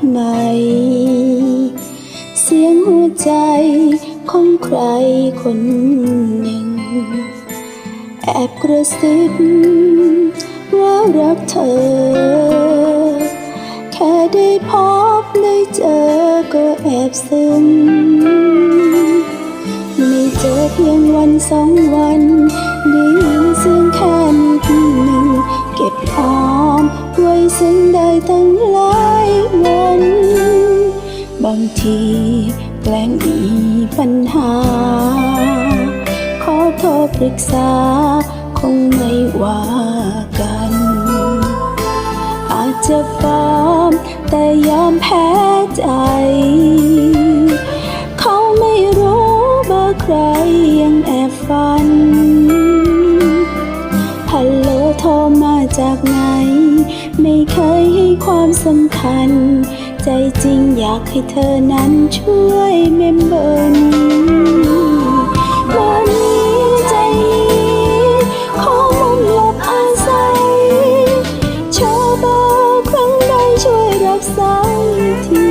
อได้ยินบ้างไหม เสียงหัวใจของใครคนหนึ่ง แอบกระซิบว่ารักเธอ แค่ได้พบได้เจอก็แอบซึ้งไม่เจอเพียงวันสองวันางทีแกล้งมีปัญหา ขอโทรปรึกษา คงไม่ว่ากัน อาจจะฟอมแต่ยอมแพ้ใจ เขาไม่รู้เบอร์ใครยังแอบฝัน ฮัลโหลโทรมาจากไหน ไม่เคยให้ความสำคัญ ใจจริงอยากให้เธอนั้นช่วยเมมเบอร์นี้วันนี้ใจนี้ขอมุมหลบอาศัยโชว์เบอร์ครั้งใดช่วยรับสายที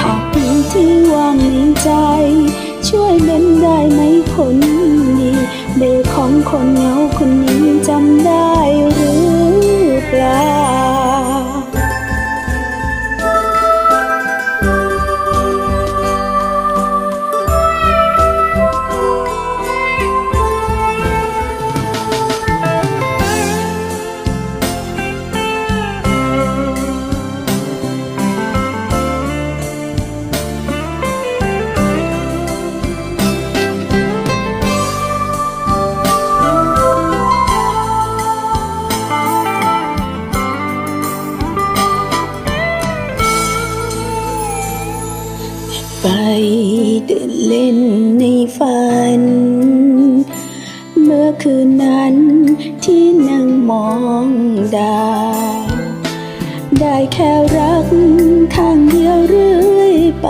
หากมีที่วางในใจ ช่วยเล่นได้ไหมคนดีเบอร์ของคนเหงาคนนี้จำได้ ไปเดินเล่นในฝัน เมื่อคืนนั้นที่นั่งมองดาวได้แค่รักข้างเดียวเรื่อยไป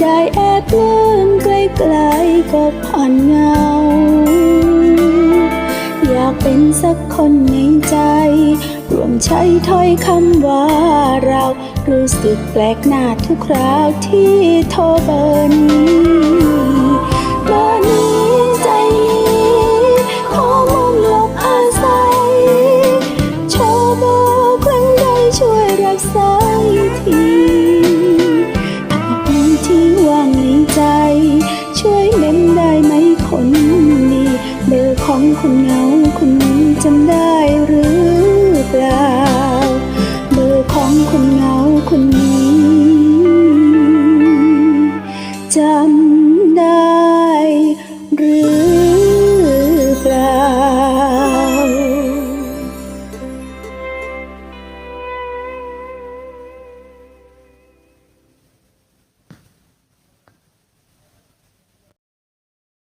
ได้แอบลืมไกลๆก็ผ่านเงา อยากเป็นสักคนในใจ ใช้ถ้อยคำว่าเรา รู้สึกแปลกหน้าทุกคราวที่โทรเบอร์นี้เบอร์นี้ใจนี้ขอมุมหลบอาศัยโชว์เบอร์ครั้งใดช่วยรับสายทีหากมีที่ว่างในใจ ช่วยเล่นได้ไหมคนดีเบอร์ของคนเหงาคน